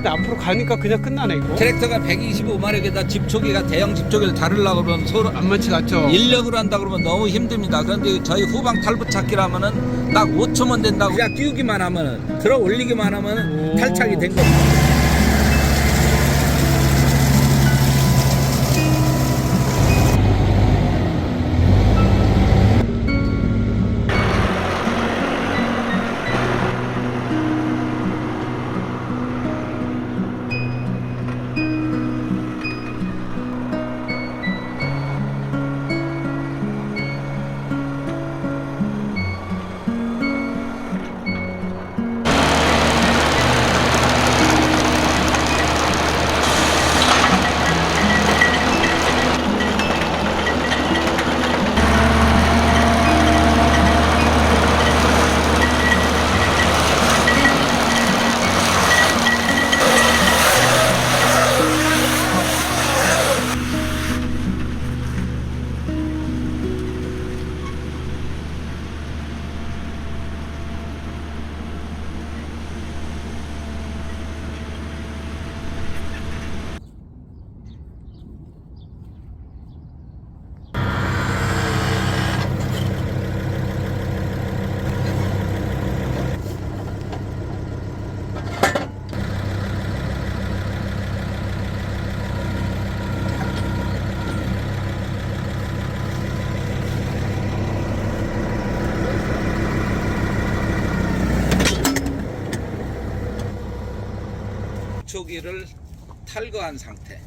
근데 앞으로 가니까 그냥 끝나네 이거. 트랙터가 125마력에다 집초기가 대형 집초기를 다루려고 그러면 서로 안 많지 않죠? 인력으로 한다 그러면 너무 힘듭니다. 그런데 저희 후방 탈부 찾기라면은 딱 5초면 된다고 그냥 끼우기만 하면은 들어 올리기만 하면은 오. 탈착이 된 겁니다. 초기를 탈거한 상태.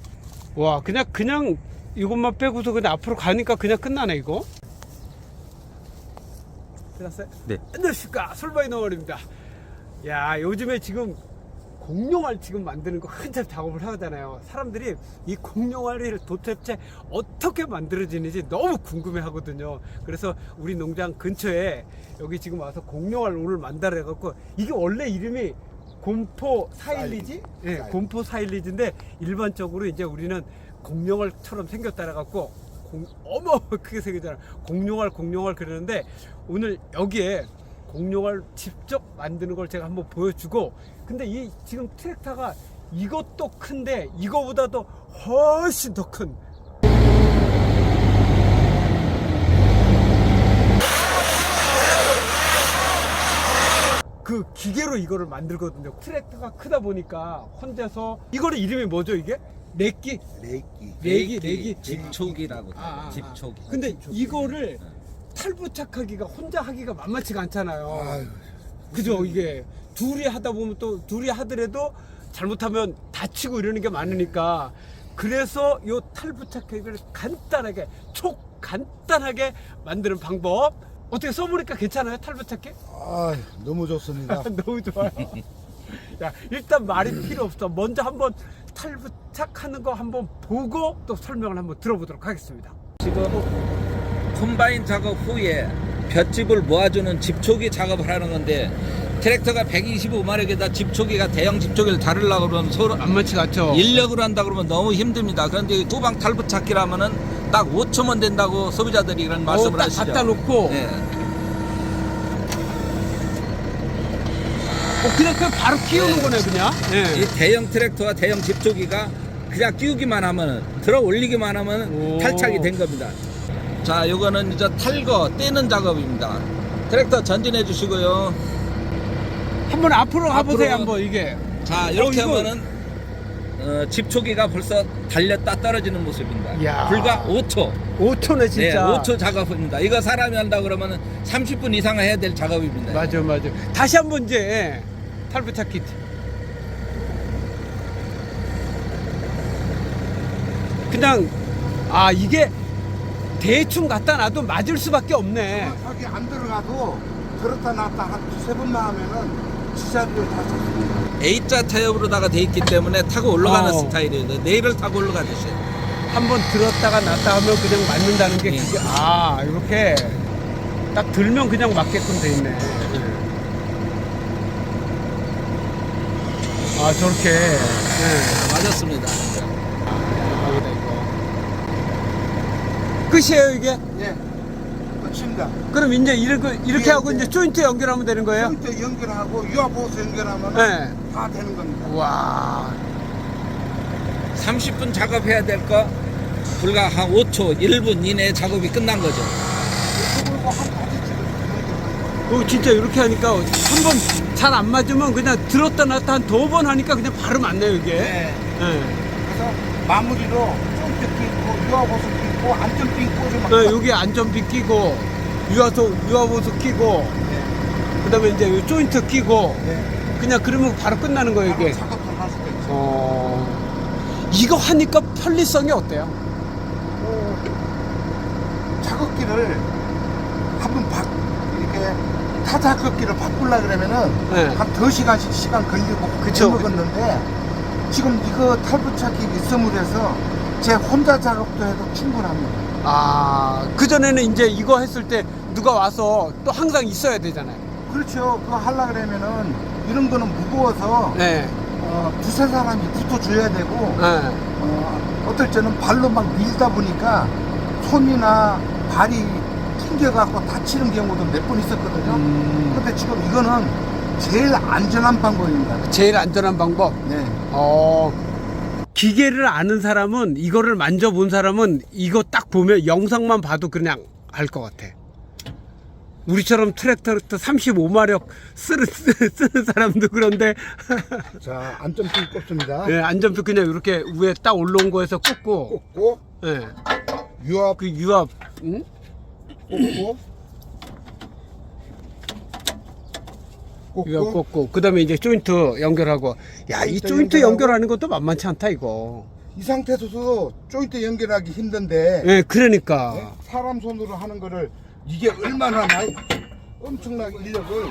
와 그냥 그냥 이것만 빼고서 그냥 앞으로 가니까 그냥 끝나네 이거. 들었어요? 네. 안녕하십니까 솔바이 노월입니다. 야 요즘에 지금 공룡알 지금 만드는 거 한참 작업을 하잖아요. 사람들이 이 공룡알을 도대체 어떻게 만들어지는지 너무 궁금해 하거든요. 그래서 우리 농장 근처에 여기 지금 와서 공룡알 오늘 만들어 갖고 이게 원래 이름이 곰포 사일리지? 예, 사일리지. 곰포 사일리지인데 일반적으로 이제 우리는 공룡알처럼 생겼다라 갖고 공, 어머 크게 생겼잖아. 공룡알 공룡알 그러는데 오늘 여기에 공룡알 직접 만드는 걸 제가 한번 보여주고 근데 이 지금 트랙터가 이것도 큰데 이거보다도 훨씬 더 큰 그 기계로 이거를 만들거든요. 트랙터가 크다 보니까 혼자서 이거는 이름이 뭐죠 이게? 렉기? 레이키. 레기 레기 집초기라고 아, 아, 아. 집초기. 근데 이거를 탈부착하기가 혼자 하기가 만만치가 않잖아요. 아유, 그죠 이게 둘이 하다 보면 또 둘이 하더라도 잘못하면 다치고 이러는 게 많으니까 그래서 요 탈부착기를 간단하게 촉 간단하게 만드는 방법 어떻게 써보니까 괜찮아요 탈부착기? 아유, 너무 좋습니다. 너무 좋아요. 야 일단 말이 필요 없어. 먼저 한번 탈부착하는 거 한번 보고 또 설명을 한번 들어보도록 하겠습니다. 지금 콤바인 작업 후에 볏짚을 모아주는 집초기 작업을 하는 건데 트랙터가 125마력에다 집초기가 대형 집초기를 다루려고 그러면 서로 안 많지가 않죠. 인력으로 한다 그러면 너무 힘듭니다. 그런데 후방 탈부 찾기라면은 딱 5초면 된다고 소비자들이 말씀을 어, 딱 하시죠. 갖다 놓고 네. 어, 그냥 그 바로 끼우는 네. 거네 그냥. 예. 이 대형 트랙터와 대형 집초기가 그냥 끼우기만 하면은 들어 올리기만 하면은 오. 탈착이 된 겁니다. 자, 요거는 이제 탈거 떼는 작업입니다. 트랙터 전진해 주시고요. 한번 앞으로 가보세요 앞으로. 한번 이게. 자, 이렇게 어, 이거- 하면은 어, 집초기가 벌써 달렸다 떨어지는 모습입니다. 이야. 불과 5초. 5초네 네, 진짜. 5초 작업입니다. 이거 사람이 한다 그러면은 30분 이상 해야 될 작업입니다. 맞아 맞아. 다시 한번 이제 예. 탈부착 키트. 그냥 아 이게 대충 갖다 놔도 맞을 수밖에 없네. 정확하게 안 들어가도 들었다 놨다 한 두세 번만 하면은 지자리를 다 잡습니다. A자 타협으로다가 돼 있기 때문에 타고 올라가는 어. 스타일이에요. 내일을 타고 올라가듯이. 한번 들었다가 놨다 하면 그냥 맞는다는 게 예. 그게 아 이렇게 딱 들면 그냥 맞게끔 돼 있네. 아 저렇게. 예. 맞았습니다. 아, 대박이다 이거. 끝이에요 이게? 예. 끝입니다. 그럼 이제 이렇게 이렇게 예, 하고 예. 이제 조인트 연결하면 되는 거예요? 포인트 연결하고 유압호스 연결하면 네. 다 되는 겁니다. 와. 30분 작업해야 될 거 불과 한 5초, 1분 이내에 작업이 끝난 거죠. 그리고 한 가지 지금 연결하는 어, 진짜 이렇게 하니까 한 번 잘 안 맞으면 그냥 들었다 놨다 한 두 번 하니까 그냥 바로 맞네요 이게. 네. 네. 그래서 마무리로 포인트 끼고 유압호스 끼고 안전핀 꽂으면 네, 여기 안전비 끼고 유아소 유아보수 끼고 네. 그다음에 이제 요 조인트 끼고 네. 그냥 그러면 바로 끝나는 거예요 바로 이게. 작업 수가 있죠. 어. 이거 하니까 편리성이 어때요? 어, 작업기를 한번 바 이렇게 타 작업기를 바꾸려 그러면은 네. 한 2시간씩 시간 걸리고 그쵸. 먹었는데 지금 이거 탈부착기 있음으로 해서 제 혼자 작업도 해도 충분합니다. 아, 그전에는 이제 이거 했을 때 누가 와서 또 항상 있어야 되잖아요. 그렇죠. 그거 하려 그러면은 이런 거는 무거워서 네. 어, 두세 사람이 붙어줘야 되고 네. 어, 어떨 때는 발로 막 밀다 보니까 손이나 발이 튕겨갖고 다치는 경우도 몇 번 있었거든요. 음, 근데 지금 이거는 제일 안전한 방법입니다. 제일 안전한 방법. 네. 어, 기계를 아는 사람은 이거를 만져본 사람은 이거 딱 보면 영상만 봐도 그냥 알 것 같아. 우리처럼 트랙터 35마력 쓰는, 쓰는 사람도 그런데 자, 안전핀 꼽습니다. 예, 안전표 그냥 이렇게 위에 딱 올라온 거에서 꽂고 꽂고 예, 유압 그 유압 응? 꽂고 꽂고. 꽂고. 그다음에 이제 조인트 연결하고. 야 이 조인트 조인트 연결하고. 연결하는 것도 만만치 않다 이거. 이 상태에서도 조인트 연결하기 힘든데. 예 그러니까. 네? 사람 손으로 하는 거를 이게 얼마나 많이 엄청나게 인력을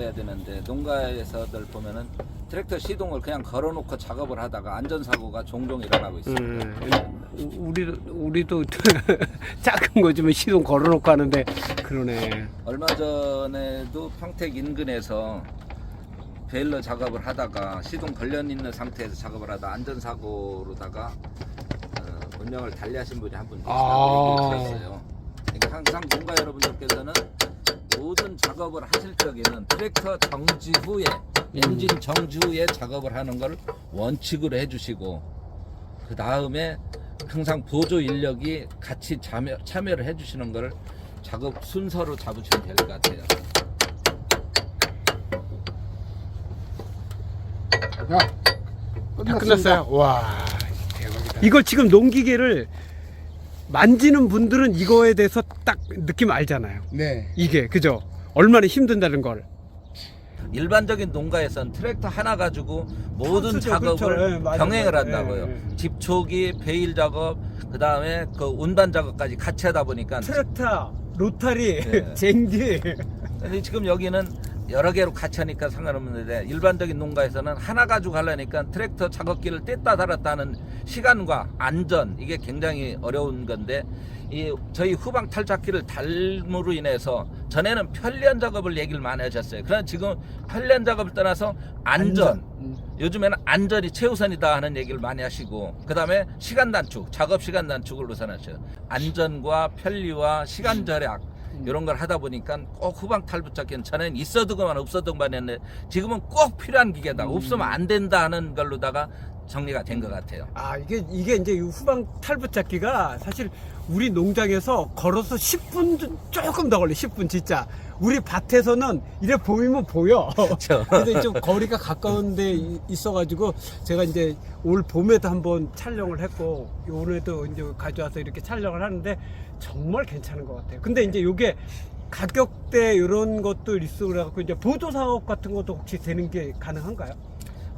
작업을 해야 되는데 농가에서들 보면은 트랙터 시동을 그냥 걸어놓고 작업을 하다가 안전사고가 종종 일어나고 있습니다. 음, 우- 우리 우리도 작은 거지만 시동 걸어놓고 하는데 그러네 얼마 전에도 평택 인근에서 베일러 작업을 하다가 시동 걸려 있는 상태에서 작업을 하다 안전사고로다가 어, 운명을 달리하신 분이 한분 아. 계시다고 얘기를 들었어요. 그러니까 항상 농가 여러분들께서는 모든 작업을 하실 적에는 트랙터 정지 후에 엔진 정지 후에 작업을 하는 걸 원칙으로 해주시고 그 다음에 항상 보조 인력이 같이 참여, 참여를 해주시는 걸 작업 순서로 잡으시면 될 것 같아요. 야 다. 끝났어요? 와 대박이다. 이걸 지금 농기계를 만지는 분들은 이거에 대해서 딱 느낌 알잖아요 네. 이게 그죠 얼마나 힘든다는 걸 일반적인 농가에선 트랙터 하나 가지고 모든 그렇죠, 작업을 그렇죠. 예, 맞아요, 병행을. 한다고요. 예, 예. 집초기, 베일 작업, 그 다음에 그 운반 작업까지 같이 하다 보니까 트랙터 로타리 네. 쟁기 근데 지금 여기는 여러 개로 같이 하니까 상관없는데 일반적인 농가에서는 하나 가지고 하려니까 트랙터 작업기를 뗐다 달았다 하는 시간과 안전 이게 굉장히 어려운 건데 이 저희 후방 탈착기를 달므로 인해서 전에는 편리한 작업을 얘기를 많이 하셨어요. 그러나 지금 편리한 작업을 떠나서 안전, 음. 요즘에는 안전이 최우선이다 하는 얘기를 많이 하시고 그다음에 시간 단축, 작업 시간 단축을 우선하셔요. 안전과 편리와 시간 절약 이런 걸 하다 보니까 꼭 후방 탈부착기는 전에는 있어도 그만 없어도 그만 했는데 지금은 꼭 필요한 기계다. 없으면 안 된다 하는 걸로다가 정리가 된 것 같아요. 아 이게 이게 이제 이 후방 탈부착기가 사실 우리 농장에서 걸어서 10분 좀- 조금 더 걸려 10분 진짜 우리 밭에서는 이래 보이면 보여 그렇죠. 근데 좀 거리가 가까운데 이- 있어가지고 제가 이제 올 봄에도 한번 촬영을 했고 올해도 이제 가져와서 이렇게 촬영을 하는데 정말 괜찮은 것 같아요 근데 이제 요게 가격대 이런 것도 있어 그래갖고 이제 보조 사업 같은 것도 혹시 되는 게 가능한가요?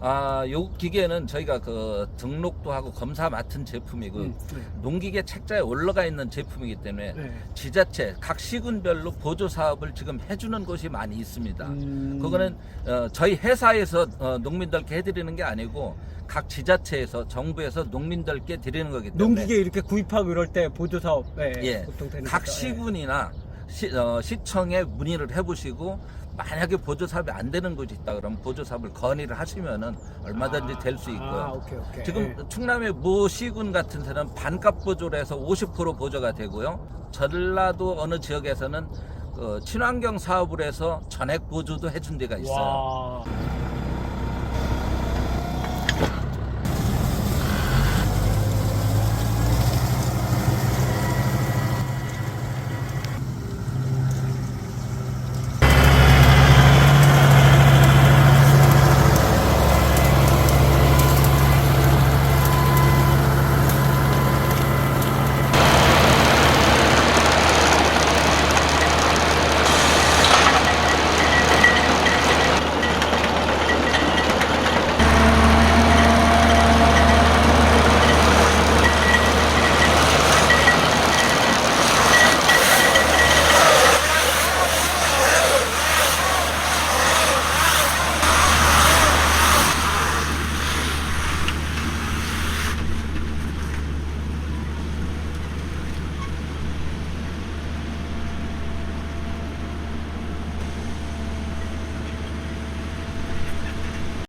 아, 요 기계는 저희가 그 등록도 하고 검사 맡은 제품이고 음, 네. 농기계 책자에 올라가 있는 제품이기 때문에 네. 지자체 각 시군별로 보조 사업을 지금 해주는 곳이 많이 있습니다. 음. 그거는 어, 저희 회사에서 어, 농민들께 해드리는 게 아니고 각 지자체에서 정부에서 농민들께 드리는 거기 때문에 농기계 이렇게 구입하고 이럴 때 보조 사업 예, 예, 보통 되는 각 거죠. 예. 시군이나 시, 어, 시청에 문의를 해보시고 만약에 보조 사업이 안 되는 곳이 있다 그러면 보조 사업을 건의를 하시면은 얼마든지 아, 될수 있고요. 아, 오케이, 오케이. 지금 예. 충남의 모 시군 같은 데는 반값 보조로 해서 50% 보조가 되고요. 전라도 어느 지역에서는 그 친환경 사업을 해서 전액 보조도 해준 데가 있어요. 와.